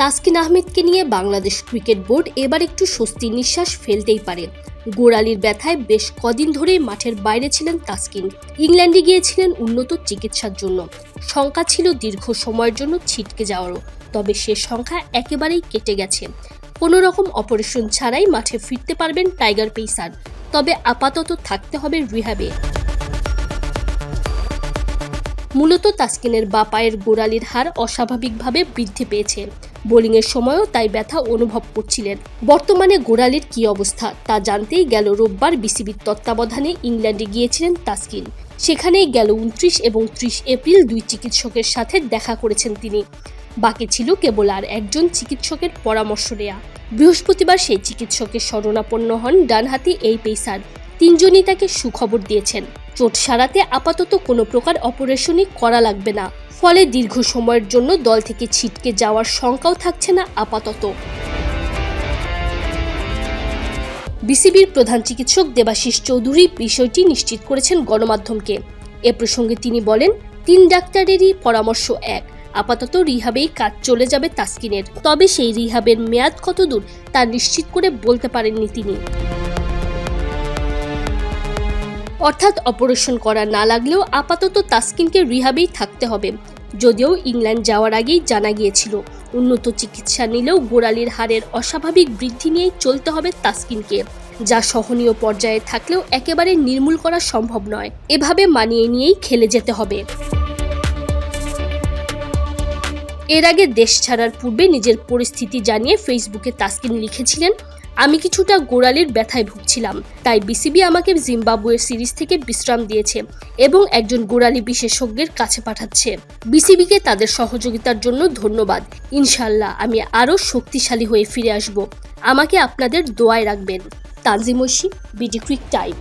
তাসকিন আহমেদকে নিয়ে Bangladesh cricket board এবার একটু স্বস্তির নিঃশ্বাস ফেলতেই পারে। গোড়ালির ব্যথায় বেশ কদিন ধরেই মাঠের বাইরে ছিলেন তাসকিন। ইংল্যান্ডে গিয়েছিলেন উন্নত চিকিৎসার জন্য। শঙ্কা ছিল দীর্ঘ সময়ের জন্য ছিটকে যাওয়ারও। তবে সে সংখ্যা একেবারেই কেটে গেছে। কোনো রকম অপারেশন ছাড়াই মাঠে ফিরতে পারবেন টাইগার পেসার। তবে আপাতত থাকতে হবে রিহাবে মূলত তাসকিনের বা পায়ের গোড়ালির হার অস্বাভাবিকভাবে বৃদ্ধি পেয়েছে। বোলিংয়ের সময়ও তাই ব্যথা অনুভব করছিলেন। বর্তমানে গোড়ালির কী অবস্থা তা জানতেই গেল রোববার বিসিবির তত্ত্বাবধানে ইংল্যান্ডে গিয়েছিলেন তাসকিন। সেখানেই গেল উনত্রিশ এবং ত্রিশ এপ্রিল দুই চিকিৎসকের সাথে দেখা করেছেন তিনি। বাকি ছিল কেবল আর একজন চিকিৎসকের পরামর্শ নেয়া। বৃহস্পতিবার সেই চিকিৎসকের শরণাপন্ন হন ডানহাতি এই পেসার। তিনজনই তাকে সুখবর দিয়েছেন। চোট সারাতে আপাতত কোনো প্রকার অপারেশনই করা লাগবে না। ফলে দীর্ঘ সময়ের জন্য দল থেকে ছিটকে যাওয়ার শঙ্কাও থাকছে না আপাতত। বিসিবির প্রধান চিকিৎসক দেবাশিস চৌধুরী বিষয়টি নিশ্চিত করেছেন গণমাধ্যমকে। এ প্রসঙ্গে তিনি বলেন, তিন ডাক্তারেরই পরামর্শ এক। আপাতত রিহাবেই কাজ চলে যাবে তাসকিনের। তবে সেই রিহাবের মেয়াদ কতদূর তা নিশ্চিত করে বলতে পারেননি তিনি। অর্থাৎ অপারেশন করা না লাগলেও আপাতত তাসকিনকে রিহাবেই থাকতে হবে। যদিও ইংল্যান্ড যাওয়ার আগেই জানা গিয়েছিল, উন্নত চিকিৎসা নিলেও গোড়ালির হারের অস্বাভাবিক বৃদ্ধি নিয়েই চলতে হবে তাসকিনকে, যা সহনীয় পর্যায়ে থাকলেও একেবারে নির্মূল করা সম্ভব নয়। এভাবে মানিয়ে নিয়েই খেলে যেতে হবে। এর আগে দেশ ছাড়ার পূর্বে নিজের পরিস্থিতি জানিয়ে ফেসবুকে তাসকিন লিখেছিলেন আমি কিছুটা গোড়ালির ব্যথায় ভুগছিলাম, তাই বিসিবি আমাকে জিম্বাবুয়ের সিরিজ থেকে বিশ্রাম দিয়েছে এবং একজন গোড়ালি বিশেষজ্ঞের কাছে পাঠাচ্ছে। বিসিবিকে তাদের সহযোগিতার জন্য ধন্যবাদ। ইনশাল্লাহ আমি আরও শক্তিশালী হয়ে ফিরে আসব। আমাকে আপনাদের দোয়ায় রাখবেন। তানজিমসি বিডি ক্রিক টাইম।